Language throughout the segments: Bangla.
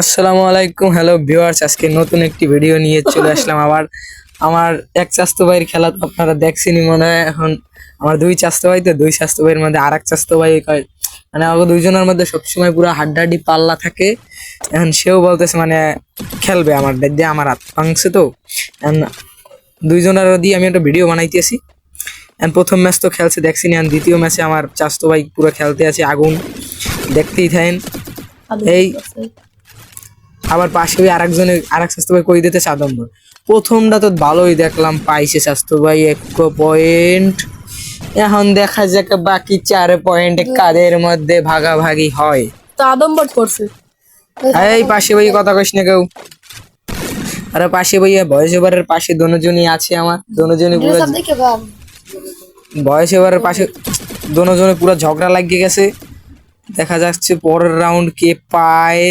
আসসালামু আলাইকুম হ্যালো ভিউয়ার্স আজকে নতুন একটি ভিডিও নিয়ে চলে আসলাম। আবার আমার এক চাস্তো ভাইয়ের খেলা তো আপনারা দেখছেনই মনে হয়। এখন আমার দুই চাস্তো ভাই তো দুই চাস্তো ভাইয়ের মধ্যে আর এক চাস্তো ভাই মানে আমাকে দুইজনের মধ্যে সবসময় পুরো হাড্ডাহাড্ডি পাল্লা থাকে। এখন সেও বলতেছে মানে খেলবে আমার দিয়ে আমার হাত ভাঙছে তো। এখন দুইজনের দিয়ে আমি একটা ভিডিও বানাইতেছি। এখন প্রথম ম্যাচ তো খেলছে দেখছি না দ্বিতীয় ম্যাচে আমার চাস্তো ভাই পুরো খেলতে আছে আগুন। দেখতেই থাকেন। এই আবার পাশে ওই আরেকজনে আরেক স্বাস্থ্য ভাই কই দিতে সাদম্বর প্রথমটা তো ভালোই দেখলাম পাইছে স্বাস্থ্য ভাই এক পয়েন্ট এখন দেখা যাক বাকি চার পয়েন্ট কাদের মধ্যে ভাগাভাগি হয়। তো করছে। এই পাশে ভাই কথা কইস না কেউ। আরে পাশে ভাইয়া ভয়েস ওভারের পাশে দনোজনই আছে আমার দনোজনই পুরো ভয়েস ওভারের পাশে দনোজনে পুরো ঝগড়া লাগিয়ে গেছে। দেখা যাচ্ছে পরের রাউন্ড কে পায়।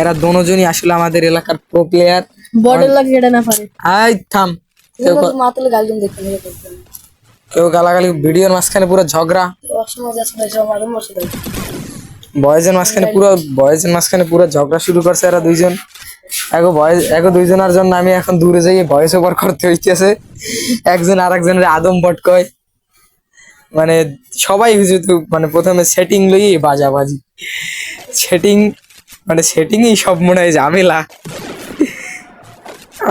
এরা দনোজনই আসলে আমাদের এলাকার প্রো প্লেয়ার বর্ডার লাগে এটা না পারে। আই থাম। কেউ মাতলে গালজন দেখতে কেউ গালাগালি ভিডিওর মাঝখানে পুরো ঝগড়া। বয়েজের মাঝখানে পুরো বয়েজের মাঝখানে পুরো ঝগড়া শুরু করছে এরা দুইজন। এগো বয়েজ এগো দুইজনের জন্য আমি এখন দূরে যাই ভয়েস ওভার করতে হইতেছে। একজন আর একজনের আদম বট কয় মানে সবাই যেহেতু মানে প্রথমে সেটিং লই বাজাবাজি। সেটিং মানে সেটিংই সব মনে হয় ঝামেলা।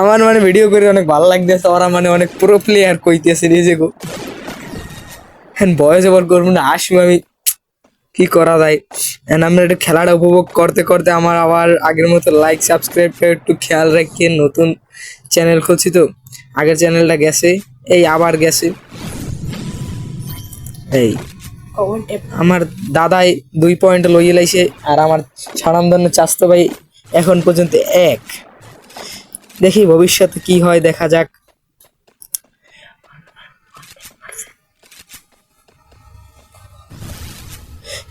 আমার মানে ভিডিও করে অনেক ভালো লাগতেছে, ওরা মানে অনেক প্রো প্লেয়ার কইতেছে নিজে নিজেকে হ্যাঁ বয়স ওভার করব না আসব আমি, কি করা যায়? আমরা একটু খেলাটা উপভোগ করতে করতে আমার আবার আগের মতো লাইক সাবস্ক্রাইব করে একটু খেয়াল রাখিয়ে নতুন চ্যানেল খুলছি তো। আগের চ্যানেলটা গেছে, এই আবার গেছে। এই। আমার দাদাই দুই পয়েন্ট লইয়ে লাইছে আর আমার সারামদন্য চাস্তো ভাই এখন পর্যন্ত এক। দেখি ভবিষ্যতে কি হয় দেখা যাক।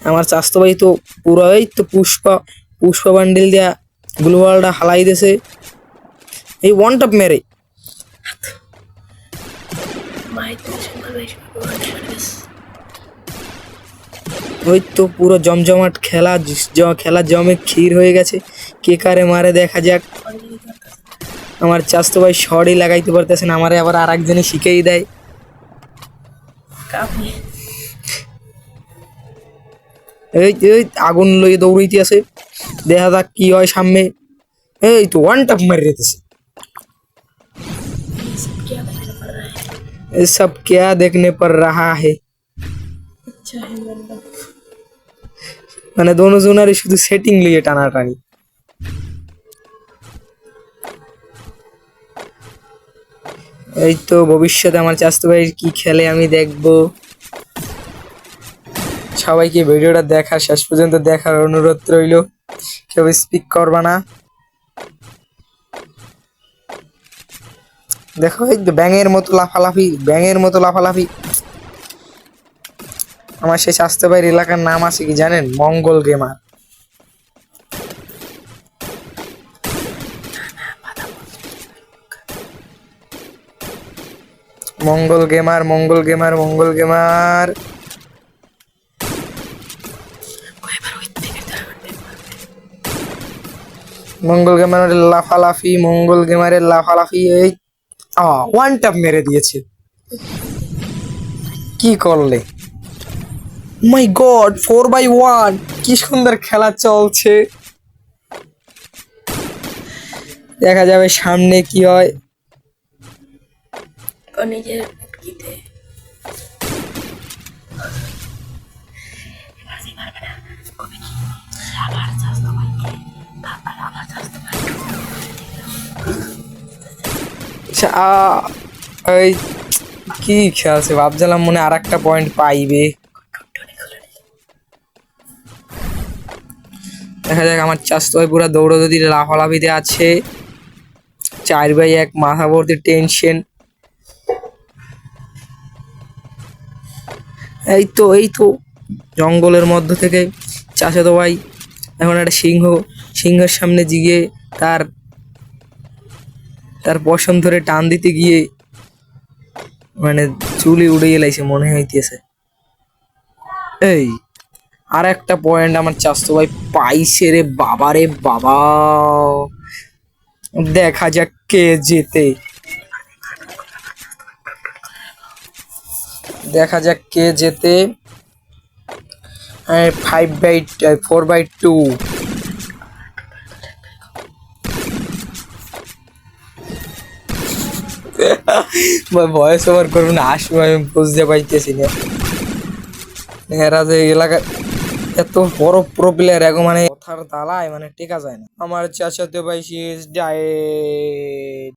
আমার চাস্তো ভাই তো পুরোই তো পুষ্পা পুষ্পা বান্ডিল দিয়া গ্লোবালটা হালাই দিছে এই ওয়ান টপ মেরে। মাই তো ভাই ওই তো পুরো জমজমাট খেলা জ- জ- খেলা জমে ক্ষীর হয়ে গেছে কে কারে মারে দেখা যাক আমার চাস্তো ভাই শর্টই লাগাইতে পারতেছে না আমারে আবার আর একজনে শিখেই দেয় কাপি এই এই আগুন লইয়ে দৌড়াইতে আছে দেখা যাক কি হয় সামনে এই তো ওয়ান টাপ মারি রেতেছে क्या देखना पड़ रहा है ये सब क्या देखने पड़ रहा है अच्छा है मतलब মানে দোনো জনারই শুধু সেটিং লিয়ে টানাটানি। এই তো ভবিষ্যতে আমার চাস্তো ভাই কি খেলে আমি দেখব। সবাইকে ভিডিওটা দেখার, শেষ পর্যন্ত দেখার অনুরোধ রইল। কেউ স্পিক করবা না। দেখো এই ব্যাঙের মতো লাফালাফি, ব্যাঙের মতো লাফালাফি। আমার সেই স্বাস্থ্য ভাইয়ের এলাকার নাম আছে কি জানেন? Mangal gamer Mangal gamer Mangal gamer Mangal gamer Mangal গেমারের লাফালাফি, মঙ্গল গেমারের লাফালাফি, এই ওয়ান টাপ মেরে দিয়েছে। কি করলে? My god four by one কি সুন্দর খেলা চলছে। দেখা যাবে সামনে কি হয়। আচ্ছা, কি খেয়াল কি খেলছে ভাবছিলাম মনে আর একটা পয়েন্ট পাইবে। দেখা যাক আমার চাষতো ভাই পুরো দৌড়দৌড়ি লাফালাফিতে আছে। চার বাই এক, মাথা ভর্তি টেনশন এই তো এই তো, জঙ্গলের মধ্য থেকে চাচাতো ভাই এখন একটা সিংহ, সিংহের সামনে জিগে তার তার পশম ধরে টান দিতে গিয়ে মানে চুলি উড়ে এলাইছে মনে হইতেছে। এই আর একটা পয়েন্ট আমার চাস্তো ভাই, পাইছে রে বাবা রে বাবা। দেখা যাক কে জেতে। দেখা যাক কে জেতে। Five by four by two voice over করুন আসব আমি বুঝতে পাইতেছি না। এরা যে এলাকা এত বড় প্রো প্লেয়ার এখন মানে কথার দালায় মানে টেকা যায় না। আমার চাচাতে ভাই শেষ ডায়েট